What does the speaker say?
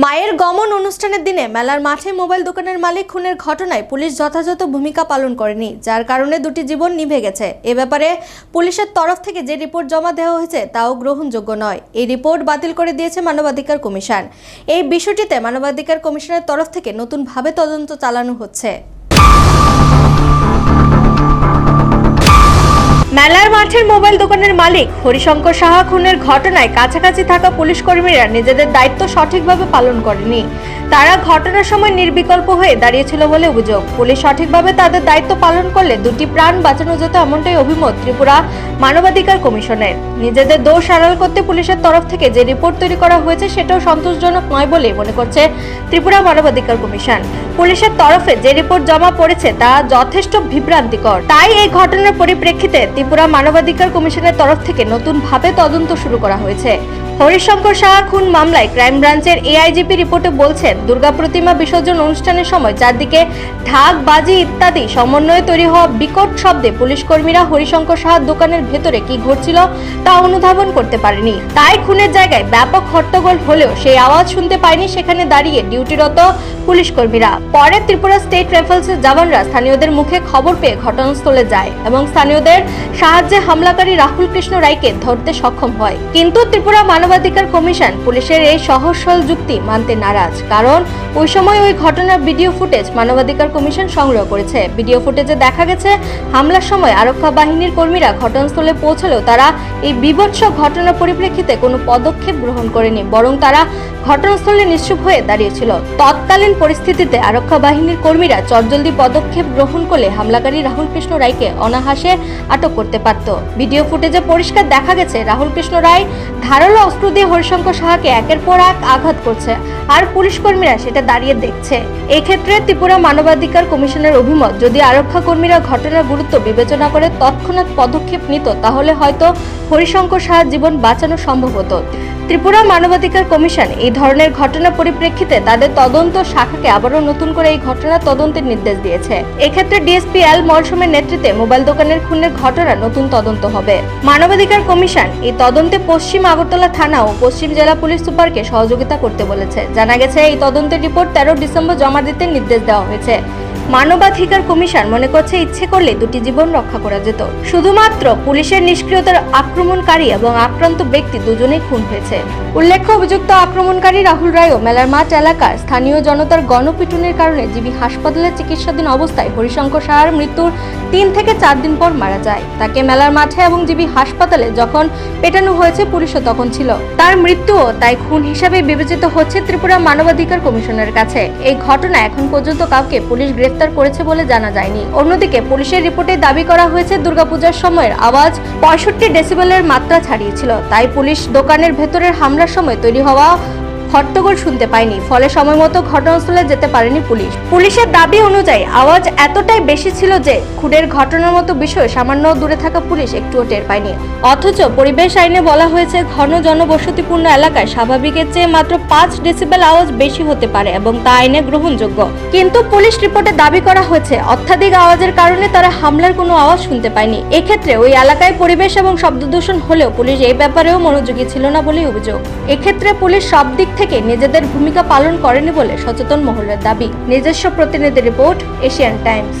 মায়ের গমন অনুষ্ঠানের দিনে মেলার মাঠে মোবাইল দোকানের মালিক খুনের ঘটনায় পুলিশ যথাযথ ভূমিকা পালন করেনি, যার কারণে দুটি জীবন নিভে গেছে। এ ব্যাপারে পুলিশের তরফ থেকে যে রিপোর্ট জমা দেওয়া হয়েছে তাও গ্রহণযোগ্য নয়। এই রিপোর্ট বাতিল করে দিয়েছে মানবাধিকার কমিশন। এই বিষয়টিতে মানবাধিকার কমিশনের তরফ থেকে নতুনভাবে তদন্ত চালানো হচ্ছে। মেলার মাঠের মোবাইল দোকানের মালিক হরিশঙ্কর সাহা খুনের ঘটনায় কাছাকাছি থাকা পুলিশ কর্মীরা নিজেদের দায়িত্ব সঠিকভাবে পালন করেনি। তারা ঘটনার সময় নির্বিকল্প হয়ে দাঁড়িয়েছিল বলে অভিযোগ। পুলিশ সঠিকভাবে তাদের দায়িত্ব পালন করলে দুটি প্রাণ বাঁচানো যেত এমনটাই অভিমত ত্রিপুরা মানবাধিকার কমিশনের। নিজেদের দোষ আড়াল করতে পুলিশের তরফ থেকে যে রিপোর্ট তৈরি করা হয়েছে সেটাও সন্তোষজনক নয় বলে মনে করছে ত্রিপুরা মানবাধিকার কমিশন। পুলিশের তরফে যে রিপোর্ট জমা পড়েছে তা যথেষ্ট বিভ্রান্তিকর। তাই এই ঘটনার পরিপ্রেক্ষিতে ত্রিপুরা মানবাধিকার কমিশনের তরফ থেকে নতুনভাবে তদন্ত শুরু করা হয়েছে। হরিশঙ্কর সাহা খুন মামলায় ক্রাইম ব্রাঞ্চের এআইজিপি রিপোর্টে বলছেন, দুর্গা প্রতিমা বিসর্জন অনুষ্ঠানের সময় চারদিকে ঢাক, বাজি ইত্যাদি সমন্বয়ে তৈরি হওয়া বিকট শব্দে পুলিশ কর্মীরা হরিশঙ্কর সাহার দোকানের ভেতরে কি ঘটছিল তা অনুধাবন করতে পারেনি। তাই খুনের জায়গায় ব্যাপক হট্টগোল হলেও সেই আওয়াজ শুনতে পায়নি সেখানে দাঁড়িয়ে ডিউটিরত পুলিশ কর্মীরা পরে ত্রিপুরা স্টেট রাইফেলসের জওয়ানরা স্থানীয়দের মুখে খবর পেয়ে ঘটনাস্থলে যায় এবং স্থানীয়দের সাহায্যে হামলাকারী রাহুল কৃষ্ণ রায়কে ধরতে সক্ষম হয়। কিন্তু ত্রিপুরা মানবাধিকার কমিশন পুলিশের এই সহজ সরল যুক্তি মানতে নারাজ, কারণ ওই সময় ওই ঘটনার ভিডিও ফুটেজ মানবাধিকার কমিশন সংগ্রহ করেছে। ভিডিও ফুটেজে দেখা গেছে, হামলার সময় আরক্ষা বাহিনীর কর্মীরা ঘটনাস্থলে পৌঁছলেও তারা এই বিভৎস ঘটনার পরিপ্রেক্ষিতে কোনো পদক্ষেপ গ্রহণ করেনি, বরং তারা ঘটনাস্থলে নিশ্চুপ হয়ে দাঁড়িয়েছিল। তৎকালীন পরিস্থিতিতে আরক্ষা বাহিনীর কর্মীরা চটজলদি পদক্ষেপ গ্রহণ করলে হামলাকারী রাহুল কৃষ্ণ রায়কে অনাহাসে আটক করতে পারত। ভিডিও ফুটেজে পরিষ্কার দেখা গেছে রাহুল কৃষ্ণ রায় ধারালো অস্ত্র দিয়ে হরিশঙ্কর সাহাকে একের পর এক আঘাত করছে। আর পুলিশ কর্মীরা সেটা দাঁড়িয়ে দেখছে। এক্ষেত্রে ত্রিপুরা মানবাধিকার কমিশনের অভিমত, যদি আরক্ষা কর্মীরা ঘটনার গুরুত্ব বিবেচনা করে তৎক্ষণাৎ পদক্ষেপ নিত, তাহলে হয়তো হরিশঙ্কর সাহার জীবন বাঁচানো সম্ভব হতো। ত্রিপুরা মানবাধিকার কমিশন এই ধরনের ঘটনার পরিপ্রেক্ষিতে তাদের তদন্ত শাখাকে আবারও নতুন করে এই ঘটনার তদন্তের নির্দেশ দিয়েছে। এক্ষেত্রে ডিএসপি এল মরসুমের নেতৃত্বে মোবাইল দোকানের খুনের ঘটনা নতুন তদন্ত হবে। মানবাধিকার কমিশন এই তদন্তে পশ্চিম আগরতলা থানা ও পশ্চিম জেলা পুলিশ সুপারকে সহযোগিতা করতে বলেছে জানা গেছে এই তদন্তের রিপোর্ট তেরো ডিসেম্বর জমা দিতে নির্দেশ দেওয়া হয়েছে। মানবাধিকার কমিশন মনে করছে ইচ্ছে করলে দুটি জীবন রক্ষা করা যেত। শুধুমাত্র পুলিশের নিষ্ক্রিয়তার আক্রমণকারী এবং আক্রান্ত ব্যক্তি দুজনেই খুন হয়েছে। উল্লেখ্য, অভিযুক্ত আক্রমণকারী রাহুল রায়ও মেলার মাঠ এলাকার স্থানীয় জনতার গণপিটুনের কারণে জিবি হাসপাতালে চিকিৎসাধীন অবস্থায় হরিশঙ্কর সাহার মৃত্যুর তিন থেকে চার দিন পর মারা যায়। তাকে মেলার মাঠে এবং জিবি হাসপাতালে যখন পেটানো হয়েছে, পুলিশও তখন ছিল। তার মৃত্যুও তাই খুন হিসাবে বিবেচিত হচ্ছে ত্রিপুরা মানবাধিকার কমিশনের কাছে। এই ঘটনা এখন পর্যন্ত কাউকে পুলিশ গ্রেফতার করেছে বলে জানা যায়নি। অন্যদিকে পুলিশের রিপোর্টে দাবি করা হয়েছে, দুর্গাপূজার সময়ের আওয়াজ পঁয়ষট্টি ডেসিবেলের মাত্রা ছাড়িয়েছিল। তাই পুলিশ দোকানের ভেতরের হামলার সময় তৈরি হওয়া হট্টগোল শুনতে পায়নি, ফলে সময় মতো ঘটনাস্থলে যেতে পারেনি পুলিশ। পুলিশের দাবি অনুযায়ী, আওয়াজ এতটাই বেশি ছিল যে খুনের ঘটনার মতো বিষয় সামান্য দূরে থাকা পুলিশ একটুও টের পায়নি। অথচ পরিবেশ আইনে বলা হয়েছে, ঘন জনবসতিপূর্ণ এলাকায় স্বাভাবিকের চেয়ে মাত্র পাঁচ ডেসিবেল আওয়াজ বেশি হতে পারে এবং তা আইনে গ্রহণযোগ্য। কিন্তু পুলিশ রিপোর্টে দাবি করা হয়েছে, অত্যাধিক আওয়াজের কারণে তারা হামলার কোনো আওয়াজ শুনতে পায়নি। এক্ষেত্রে ওই এলাকায় পরিবেশ এবং শব্দদূষণ হলেও পুলিশ এই ব্যাপারেও মনোযোগী ছিল না বলেই অভিযোগ। এক্ষেত্রে পুলিশ সব দিক থেকে নিজেদের ভূমিকা পালন করেনি বলে সচেতন মহলের দাবি। নিজস্ব প্রতিনিধি রিপোর্ট এশিয়ান টাইমস।